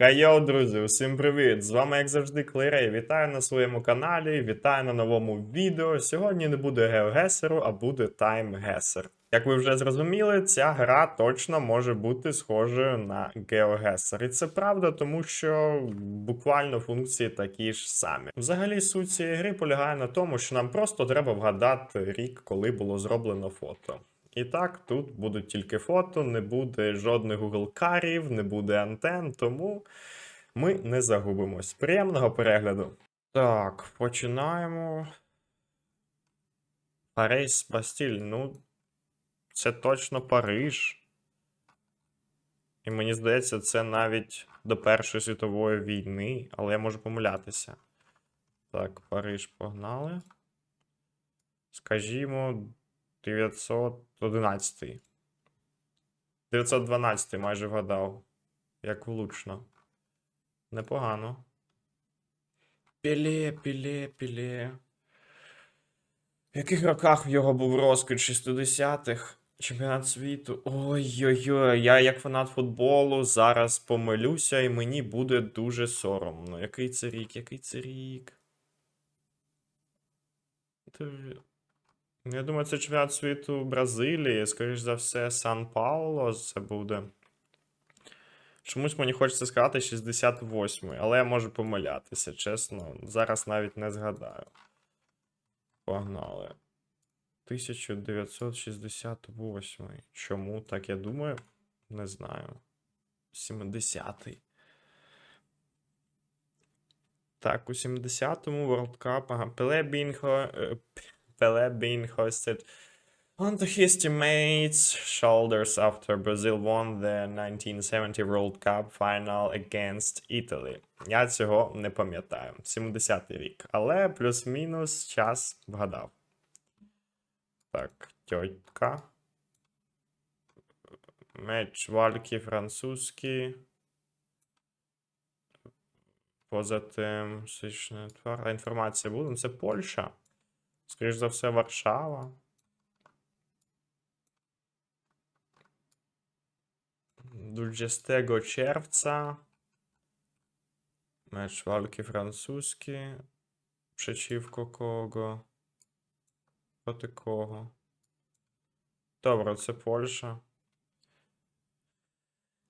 Хайо, друзі, усім привіт! З вами, як завжди, Клейрей. Вітаю на своєму каналі, вітаю на новому відео. Сьогодні не буде геогесеру, а буде таймгесер. Як ви вже зрозуміли, ця гра точно може бути схожою на геогесер. І це правда, тому що буквально функції такі ж самі. Взагалі, суть цієї гри полягає на тому, що нам просто треба вгадати рік, коли було зроблено фото. І так, тут будуть тільки фото, не буде жодних Google карів, не буде антен, тому ми не загубимось. Приємного перегляду. Так, починаємо. Париж Бастіль, ну, це точно Париж. І мені здається, це навіть до Першої світової війни, але я можу помилятися. Так, Париж погнали. Скажімо, 911. 912 майже вгадав. Як влучно. Непогано. Піле, піле, піле. В яких роках в його був розквіт 60-х? Чемпіонат світу. Ой-ой-ой, я як фанат футболу зараз помилюся, і мені буде дуже соромно. Який це рік? Який це рік? Я думаю, це чемпіонат світу Бразилії, скоріш за все, Сан Пауло це буде. Чомусь мені хочеться сказати 68-й, але я можу помилятися, чесно. Зараз навіть не згадаю. Погнали. 1968. Чому так я думаю? Не знаю. 70-й. Так, у 70-му World Cup. Ага, Пеле Бінхо. Pele being hosted onto his teammates' shoulders after Brazil won the 1970 World Cup final against Italy. Я цього не пам'ятаю. 70-й рік. Але плюс-мінус час вгадав. Так, тьотька. Меч вальки французький. Поза тим, фізична твар. Інформація буде? Ну, Це Польща. Скоріш за все, Варшава. Дульджестего червца. Меч валки французькі. Przeciwko кого? Проти кого? Добре, це Польща.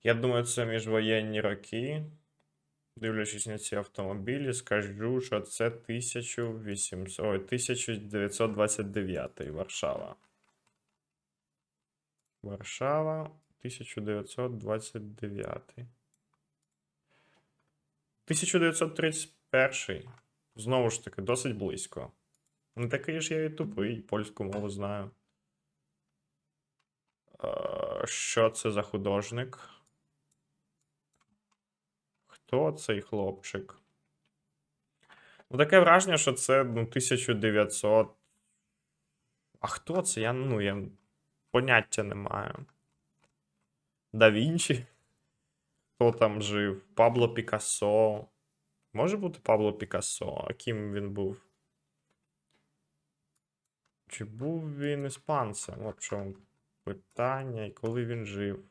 Я думаю, це міжвоєнні роки. Дивлячись на ці автомобілі, скажу, що це 1800, ой, 1929 Варшава. Варшава 1929. 1931. Знову ж таки, досить близько. Не такий ж я і тупий, польську мову знаю. Е, Що це за художник? Хто цей хлопчик? Ну, таке враження, що це ну, 1900. А хто це? Я, ну, я поняття не маю. Да Вінчі? Хто там жив? Пабло Пікассо. Може бути Пабло Пікассо? А ким він був? Чи був він іспанцем? От чому питання, і коли він жив?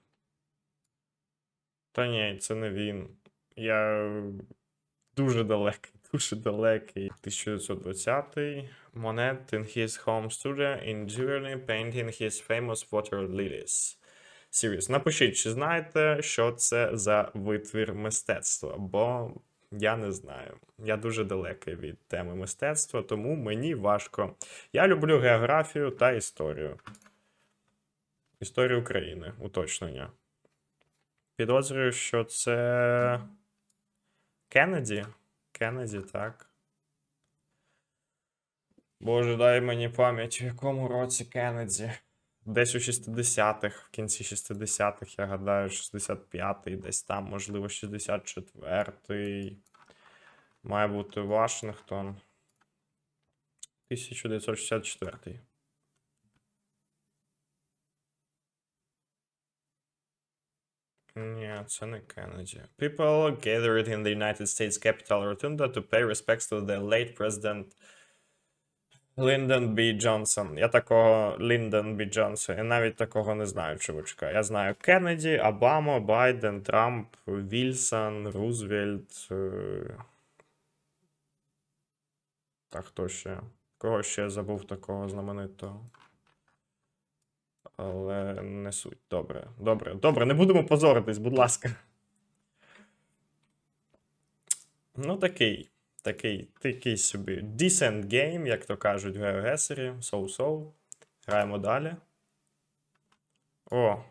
Та ні, це не він. Я дуже далекий, дуже далекий. 1920 Monet in his home studio in Giverny painting his famous water lilies. Serious. Напишіть, чи знаєте, що це за витвір мистецтва, бо я не знаю. Я дуже далекий від теми мистецтва, тому мені важко. Я люблю географію та історію. Історію України, уточнення. Підозрюю, що це. Кеннеді? Кеннеді, так. Боже, дай мені пам'ять, в якому році Кеннеді? Десь у 60-х, в кінці 60-х, я гадаю, 65-й, десь там, можливо, 64-й. Має бути Вашингтон. 1964. Ні, це не Кеннеді. People gathered in the United States Capitol Rotunda to pay respects to the late president Ліндон Бі Джонсон. Я такого Ліндон Бі Джонсон. Я навіть такого не знаю, чувачка. Я знаю Кеннеді, Обама, Байден, Трамп, Вільсон, Рузвельт. е, Та хто ще? Кого ще забув такого знаменитого? Але не суть. Добре. Добре, добре, не будемо позоритись, будь ласка. Ну, такий. Такий, такий собі decent game, як то кажуть в GeoGuessr. So-so. Граємо далі. О.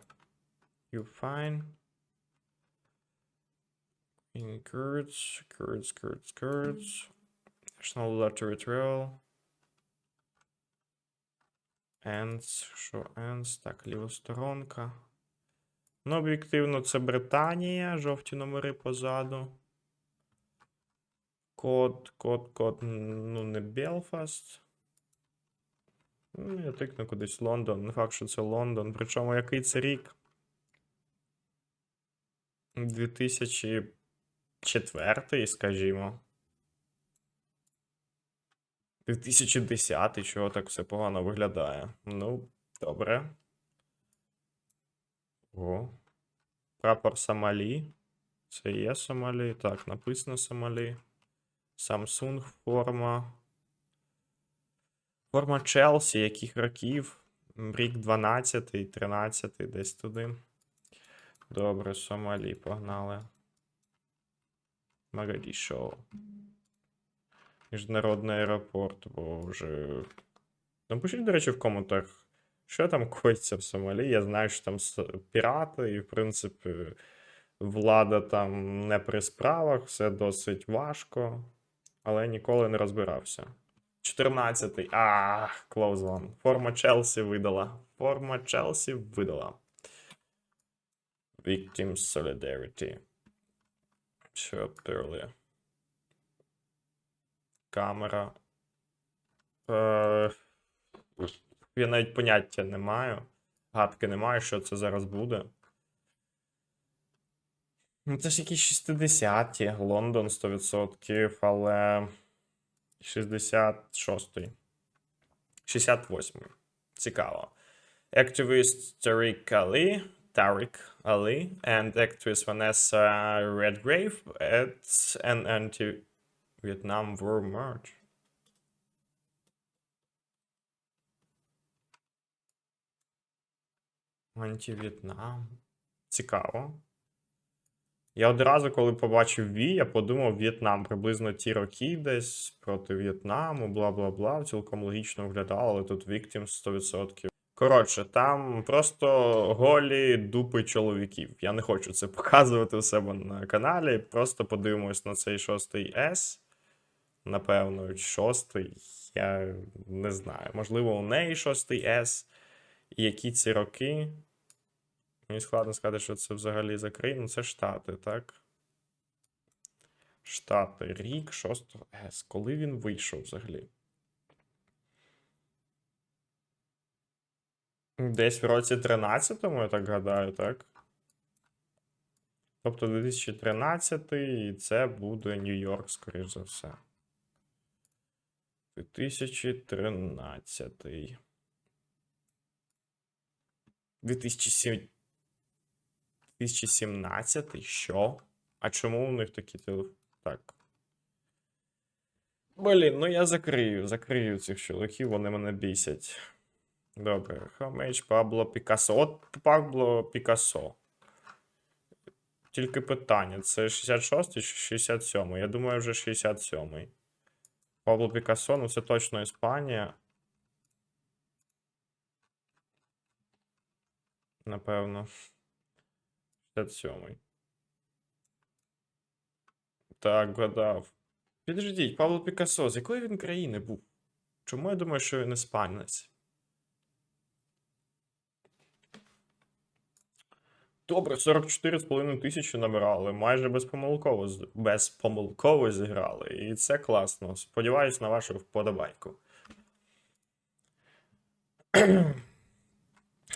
You fine. In Kurds, Kurds, Kurds, Kurds. National Lottery Trail. Ends, що Ends? Так, лівосторонка. Ну, об'єктивно, це Британія, жовті номери позаду. Код, код, код, ну, не Белфаст. Ну, я тикну кудись Лондон. Не факт, що це Лондон. Причому який це рік? 2004, скажімо. 2010, чого так все погано виглядає. Ну, добре. О. Прапор Сомалі. Це є Сомалі. Так, написано Сомалі. Samsung форма. Форма Челсі, яких років? Рік 12, 13, десь туди. Добре, Сомалі, погнали. Магадішо. Міжнародний аеропорт, бо вже. Напишіть, до речі, в коментах, що там коїться в Сомалі. Я знаю, що там пірати, і, в принципі, влада там не при справах, все досить важко, але ніколи не розбирався. 14-й. Ах, close one. Форма Челсі видала. Форма Челсі видала. Victims Solidarity. Show earlier. Камера. Е, я навіть поняття не маю. Гадки не маю, що це зараз буде. Ну, це ж якісь 60-ті, Лондон 100%, але 66-й. 68-й. Цікаво. Activist Tariq Ali, Tariq Ali and actress Vanessa Redgrave at an anti-Vietnam War march. Анті-В'єтнам. Цікаво. Я одразу, коли побачив Ві, я подумав В'єтнам, приблизно ті роки десь проти В'єтнаму, бла бла бла. Цілком логічно виглядало, але тут Victims 100%. Коротше, там просто голі дупи чоловіків. Я не хочу це показувати у себе на каналі. Просто подивимось на цей шостий S. Напевно, шостий. Я не знаю. Можливо, у неї шостий S. І які ці роки. Мені складно сказати, що це взагалі за країна. Ну, це Штати, так? Штати. Рік 6 С. Коли він вийшов взагалі? Десь в році 13-му, я так гадаю, так? Тобто 2013 і це буде Нью-Йорк, скоріш за все. 2013. 2007 2017? Що? А чому у них такі телефони? Так. Блін, ну я закрию, закрию цих чоловіків, вони мене бісять. Добре, Хомеч, Пабло Пікассо. От Пабло Пікассо. Тільки питання: це 66 чи 67? Я думаю, вже 67. Пабло Пікассо, ну це точно Іспанія. Напевно. 67. Так, гадав. Підождіть, Пабло Пікассо, з якої він країни був? Чому я думаю, що він іспанець? Добре, 44,5 тисячі набирали, майже безпомилково, безпомилково зіграли. І це класно. Сподіваюсь на вашу вподобайку.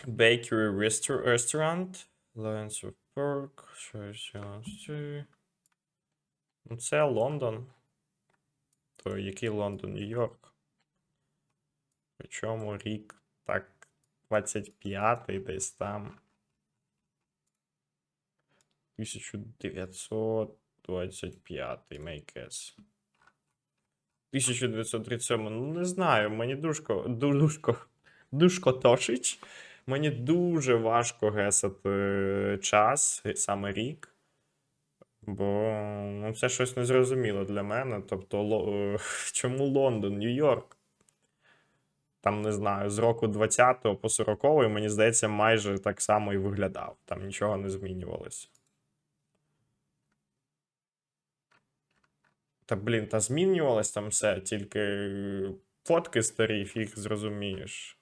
Bakery restau- Restaurant. Lions of ще? Ну, це Лондон. То який Лондон? Нью-Йорк. Причому рік так 25-й десь там. 1925 make guess. 1937, ну не знаю, мені душко, ду- душко, душко тошить. Мені дуже важко гесати е, час, саме рік. Бо ну, це щось незрозуміло для мене. Тобто, Ло- е, чому Лондон, Нью-Йорк? Там, не знаю, з року 20 по 40 мені здається, майже так само і виглядав. Там нічого не змінювалося. Та блін, та змінювалось там все, тільки фотки старі, фіг зрозумієш.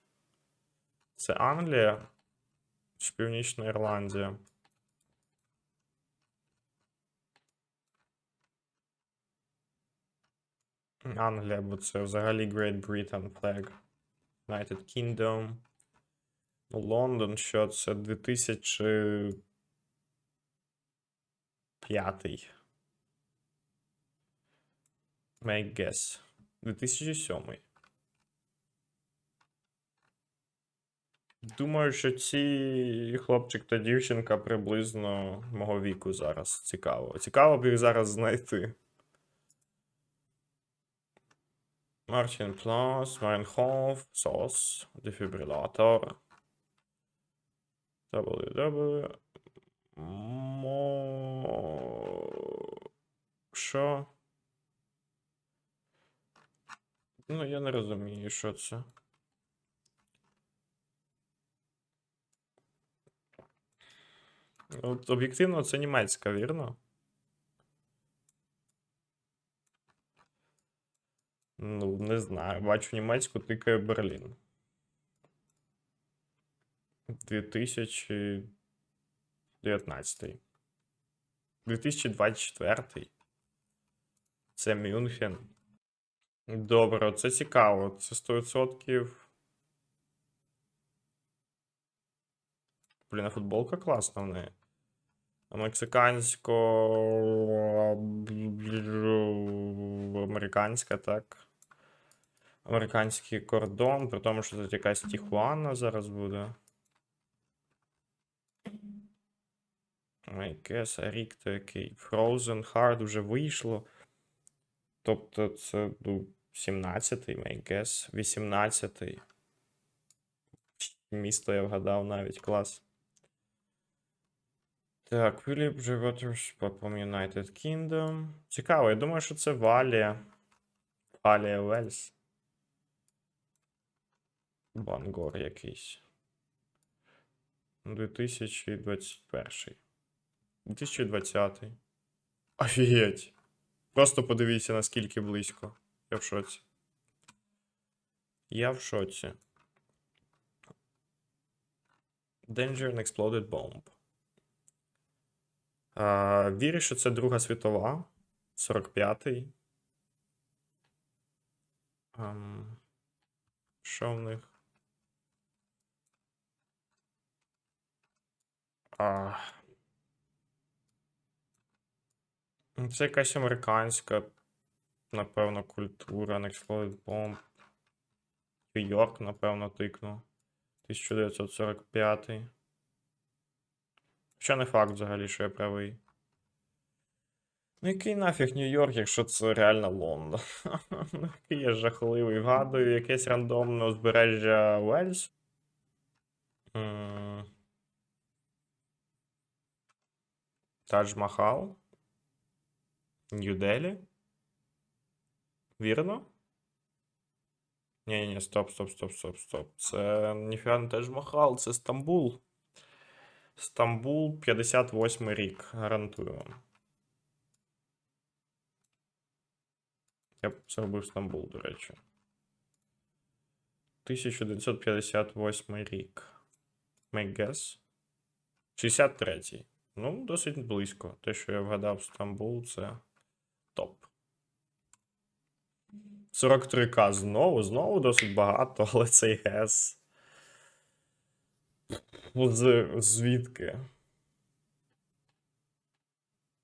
Це Англія чи Північна Ірландія? Англія, бо це взагалі Great Britain flag. United Kingdom. Ну, Лондон, що це 2005. Make guess. 2007. Думаю, що ці хлопчик та дівчинка приблизно мого віку зараз. Цікаво. Цікаво б їх зараз знайти. Мартін Плас, Майнхоф, СОС, дефібрилятор. WW. Мо... Що? Ну, я не розумію, що це. От об'єктивно це німецька, вірно? Ну, не знаю. Бачу німецьку тикає Берлін. 2019. 2024. Це Мюнхен. Добре, це цікаво. Це 100%. Блін, а футболка класна в неї. Мексикансько. Американська, так. Американський кордон, при тому, що тут якась Тіхуана зараз буде. Guess, а рік то який. Frozen Hard вже вийшло. Тобто це ну, 17-й, I guess, 18-й. Місто я вгадав навіть клас. Так, Філіп Джеветерс, Папом United Kingdom. Цікаво, я думаю, що це Валія. Валія Вельс. Бангор якийсь. 2021. 2020. Офігеть. Просто подивіться, наскільки близько. Я в шоці. Я в шоці. Danger and Exploded Bomb. А, вірю, що це Друга світова. 45-й. Ем, що в них? А... Це якась американська, напевно, культура. Unexploded Bomb. Нью-Йорк, напевно, тикну. 1945. Хоча не факт взагалі, що я правий. Ну, який нафіг Нью-Йорк, якщо це реально Лондон? Ну, який я жахливий. Вгадую якесь рандомне узбережжя Уельс. Тадж Махал. Нью-Делі. Вірно? Ні, ні, стоп, стоп, стоп, стоп, стоп. Це ніфіга Тадж Махал, це Стамбул. Стамбул 58 рік, гарантую вам. Я б зробив Стамбул, до речі. 1958 рік. Make guess. 63-й. Ну, досить близько. Те, що я вгадав Стамбул, це топ. 43к знову, знову досить багато, але цей гес. З, звідки?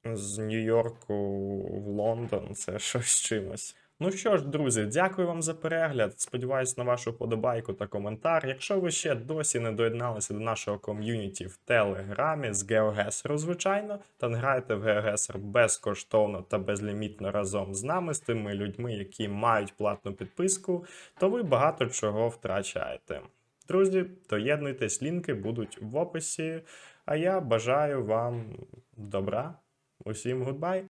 З Нью-Йорку в Лондон це щось чимось. Ну що ж, друзі, дякую вам за перегляд. Сподіваюсь на вашу подобайку та коментар. Якщо ви ще досі не доєдналися до нашого ком'юніті в Телеграмі з GeoGuessr, звичайно, та не граєте в GeoGuessr безкоштовно та безлімітно разом з нами, з тими людьми, які мають платну підписку, то ви багато чого втрачаєте. Друзі, доєднуйтесь, лінки будуть в описі. А я бажаю вам добра. Усім гудбай!